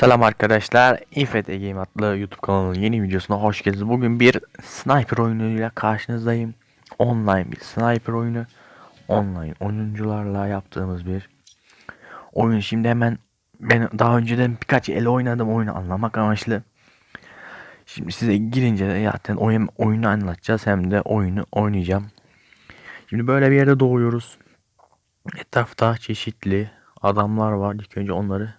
Selam arkadaşlar. İffet Game adlı YouTube kanalının yeni videosuna hoş geldiniz. Bugün bir sniper oyunuyla karşınızdayım. Online bir sniper oyunu. Online oyuncularla yaptığımız bir oyun. Şimdi hemen ben daha önceden birkaç el oynadım oyunu anlamak amaçlı. Şimdi size girince de zaten oyun, oyunu anlatacağız hem de oyunu oynayacağım. Şimdi böyle bir yerde doğuyoruz. Etrafta çeşitli adamlar var. İlk önce onları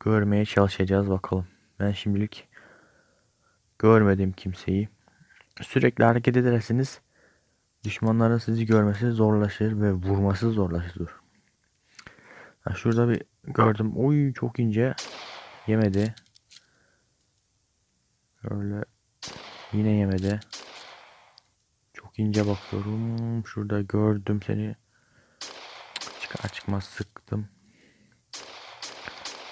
görmeye çalışacağız bakalım. Ben şimdilik görmedim kimseyi. Sürekli hareket ederseniz düşmanların sizi görmesi zorlaşır ve vurması zorlaşır. Ha, şurada bir gördüm. Oy çok ince. Yemedi. Öyle yine yemedi. Çok ince bakıyorum. Şurada gördüm seni. Çıkar çıkmaz sıktım.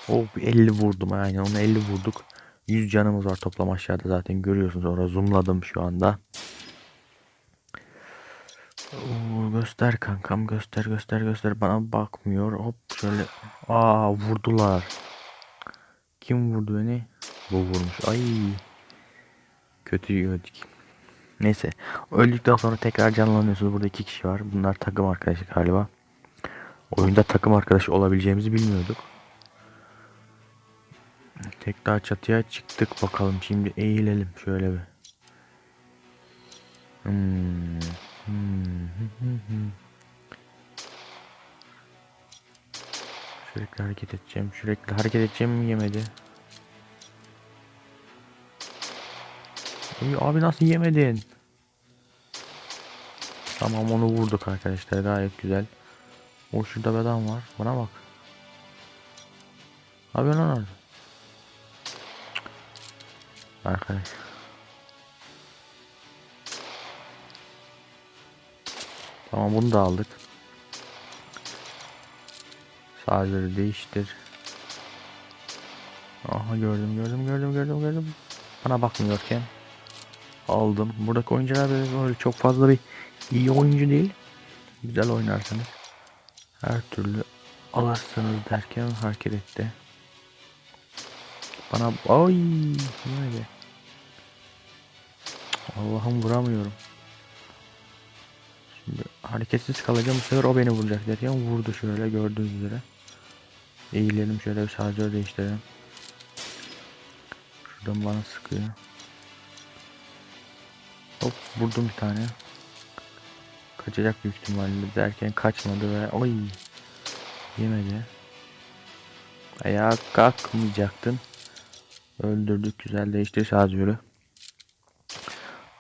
Oh bir 50 vurdum aynen onu 50 vurduk. 100 canımız var toplam aşağıda zaten görüyorsunuz orada zoomladım şu anda. Oo, göster kankam göster göster göster bana bakmıyor hop şöyle aa vurdular. Kim vurdu beni? Bu vurmuş ay kötü gördük. Neyse öldükten sonra tekrar canlanıyorsunuz burada iki kişi var bunlar takım arkadaşı galiba. Oyunda takım arkadaşı olabileceğimizi bilmiyorduk. Tekrar çatıya çıktık bakalım. Şimdi eğilelim şöyle bir. Hmm. Hmm. Sürekli hareket edeceğim. Sürekli hareket edeceğim yemedi. Oy, abi nasıl yemedin? Tamam onu vurduk arkadaşlar gayet güzel. O şurada bir adam var. Bana bak. Abi lan orada. Arkadaş. Tamam bunu da aldık. Sadece değiştir. Aha gördüm gördüm gördüm gördüm gördüm. Bana bakmıyorken aldım. Buradaki oyuncular böyle çok fazla bir iyi oyuncu değil. Güzel oynarsanız her türlü alırsınız derken hareket etti. Bana ay böyle. Allah'ım vuramıyorum. Şimdi hareketsiz kalacağım. Bu sefer o beni vuracak derken vurdu şöyle gördüğünüz üzere. Eğilelim şöyle bir şarjör değiştirelim. Şuradan bana sıkıyor. Hop vurdum bir tane. Kaçacak büyük ihtimalle derken kaçmadı ve oy yemedi. Ayağa kalkmayacaktın. Öldürdük güzel değişti şarjörü.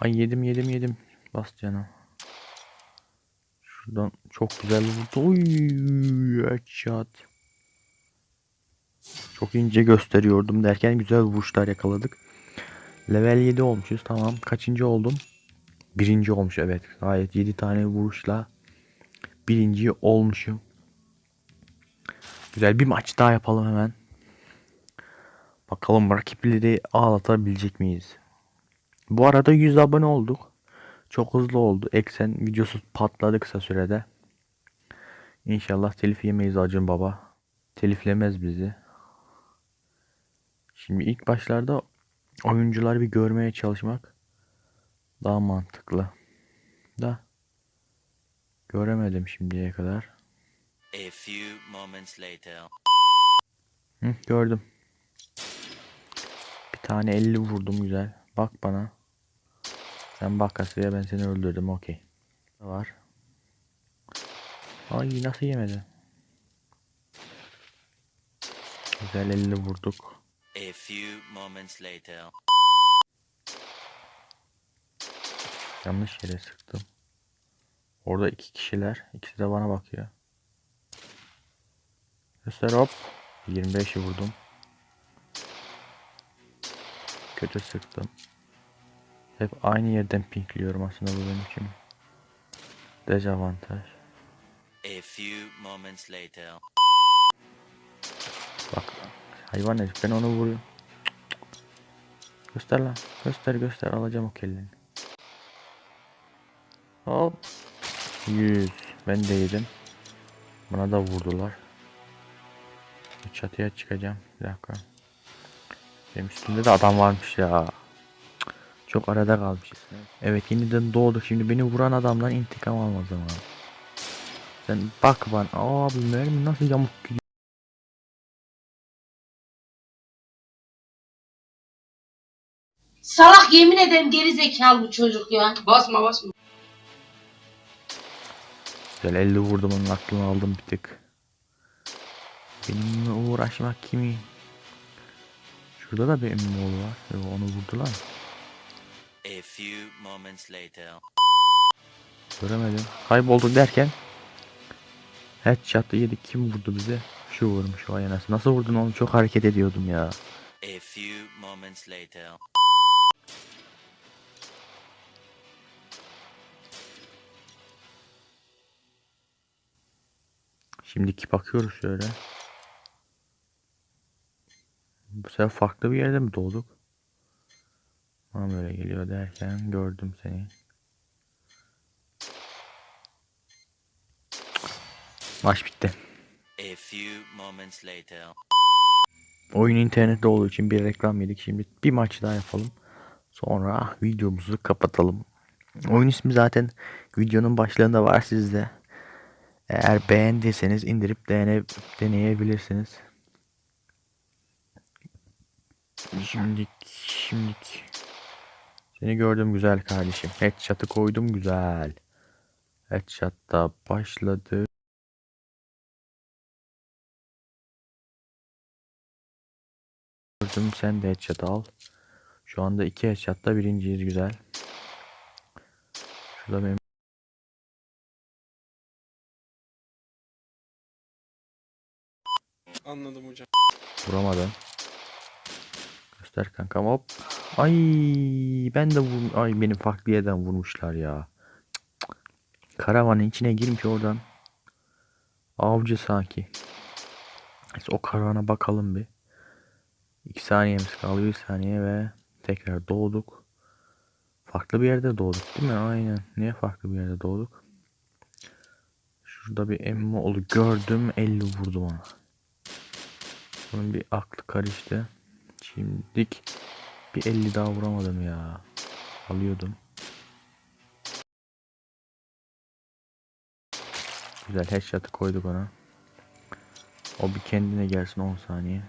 Ay yedim yedim yedim. Bas canım. Şuradan çok güzel vurdu. Oy. Çok ince gösteriyordum derken güzel vuruşlar yakaladık. Level 7 olmuşuz tamam. Kaçıncı oldum? Birinci olmuş evet. Gayet 7 tane vuruşla birinci olmuşum. Güzel bir maç daha yapalım hemen. Bakalım rakipleri ağlatabilecek miyiz? Bu arada 100 abone olduk. Çok hızlı oldu. Eksen videosu patladı kısa sürede. İnşallah telif yemeyiz Acun Baba. Teliflemez bizi. Şimdi ilk başlarda oyuncuları bir görmeye çalışmak daha mantıklı. Da göremedim şimdiye kadar. A few moments later. Hı, gördüm. Bir tane 50 vurdum güzel. Bak bana. Sen bak Asya ben seni öldürdüm okey. Var. Ay nasıl yemedi? Güzel 50 vurduk. A few moments later. Yanlış yere sıktım. Orada iki kişiler. İkisi de bana bakıyor. Göster hop. 25'i vurdum. Kötü sıktım. Hep aynı yerden pinkliyorum aslında bu benim için. Dezavantaj. A few moments later. Bak hayvan herif ben onu vuruyorum. Göster lan. Göster göster alacağım o kelleni. Hop. 100. Ben de yedim. Buna da vurdular. çatıya çıkacağım. Bir dakika. Benim üstümde de adam varmış ya. Çok arada kalmışız. Evet yeniden doğduk. Şimdi beni vuran adamdan intikam alma zamanı. Sen bak bana. Abi mermi nasıl yamuk gidiyor. Salak yemin ederim geri zekalı bu çocuk ya. Basma basma. Güzel 50 vurdum onun aklını aldım bir tık. Benimle uğraşmak kimi? Şurada da bir emmoğlu var. Yo, onu vurdular. A few moments later. Göremedim. Kaybolduk derken Headshot'ı yedik. Kim vurdu bize? Şu vurmuş o anası. Nasıl vurdun oğlum? Çok hareket ediyordum ya. A few moments later. Şimdiki bakıyoruz şöyle. Bu sefer farklı bir yerde mi doğduk? Bana böyle geliyor derken gördüm seni. Maç bitti. A few moments later. Oyun internette olduğu için bir reklam yedik. Şimdi bir maç daha yapalım. Sonra videomuzu kapatalım. Oyun ismi zaten videonun başlığında var sizde. Eğer beğendiyseniz indirip dene, deneyebilirsiniz. Şimdi şimdi seni gördüm güzel kardeşim. Headshot'ı koydum güzel. Headshot'ta başladı. Gördüm sen de headshot al. Şu anda iki headshot'ta birinciyiz güzel. Şurada benim Anladım hocam. vuramadım. Göster kankam hop. Ay ben de vur ay benim farklı yerden vurmuşlar ya. Karavanın içine girmiş oradan. Avcı sanki. Neyse o karavana bakalım bir. 2 saniyemiz kaldı 1 saniye ve tekrar doğduk. Farklı bir yerde doğduk değil mi? Aynen. Niye farklı bir yerde doğduk? Şurada bir emmoğlu gördüm 50 vurdum ona. Bunun bir aklı karıştı. Şimdilik bir 50 daha vuramadım ya. Alıyordum. Güzel headshot'ı koyduk ona. O bir kendine gelsin 10 saniye.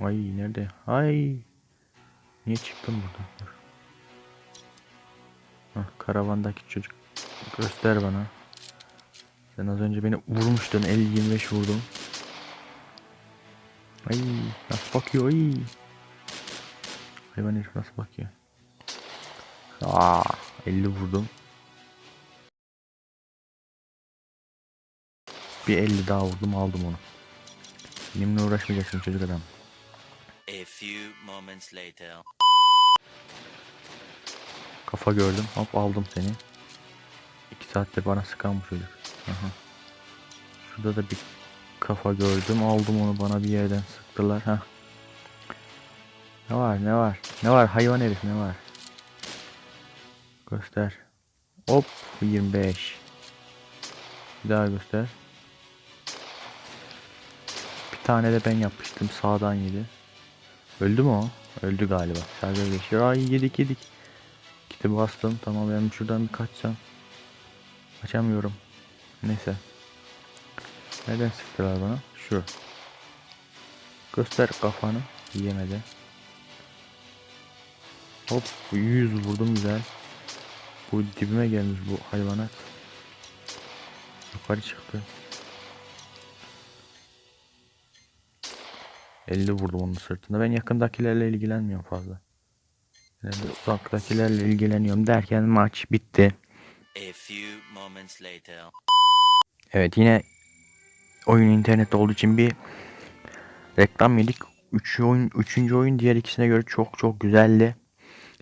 Ay nerede? Ay. Niye çıktın buradan? Hah, karavandaki çocuk. Göster bana. Sen az önce beni vurmuştun. 50-25 vurdum. Ay nasıl bakıyor ay. Hayvan herif nasıl bakıyor. Aa 50 vurdum. Bir 50 daha vurdum aldım onu. Benimle uğraşmayacaksın çocuk adam. A few moments later. Kafa gördüm. Hop aldım seni. 2 saatte bana sıkan bu çocuk. Aha. Şurada da bir kafa gördüm. Aldım onu bana bir yerden sıktılar. Ha. Ne var ne var? Ne var hayvan herif ne var? Göster. Hop 25. Bir daha göster. Bir tane de ben yapmıştım sağdan yedi. Öldü mü o? Öldü galiba. Şarjör geçiyor. Ay yedik yedik. Kiti bastım. Tamam ben şuradan bir kaçsam. Kaçamıyorum. Neyse. Nereden sıktılar bana? Şu. Göster kafanı. Yemedi. Hop 100 vurdum güzel. Bu dibime gelmiş bu hayvanat. Yukarı çıktı. 50 vurdum onun sırtında. Ben yakındakilerle ilgilenmiyorum fazla. Yani uzaktakilerle ilgileniyorum derken maç bitti. Evet yine oyun internette olduğu için bir reklam yedik. Üç oyun, üçüncü oyun diğer ikisine göre çok çok güzeldi.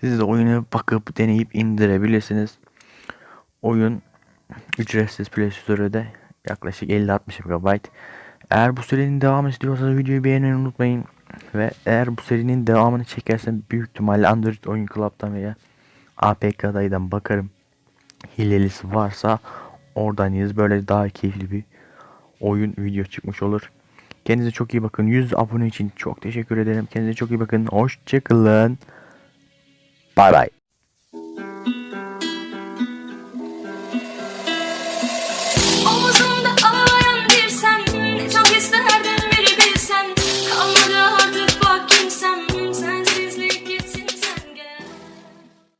Siz de oyunu bakıp deneyip indirebilirsiniz. Oyun ücretsiz Play Store'da yaklaşık 50-60 MB. Eğer bu serinin devamı istiyorsanız videoyu beğenmeyi unutmayın. Ve eğer bu serinin devamını çekersem büyük ihtimalle Android Oyun Club'dan veya APK'daydan bakarım. Hilelisi varsa oradan yeriz. Böyle daha keyifli bir oyun video çıkmış olur. Kendinize çok iyi bakın. 100 abone için çok teşekkür ederim. Kendinize çok iyi bakın. Hoşçakalın. Bay bay.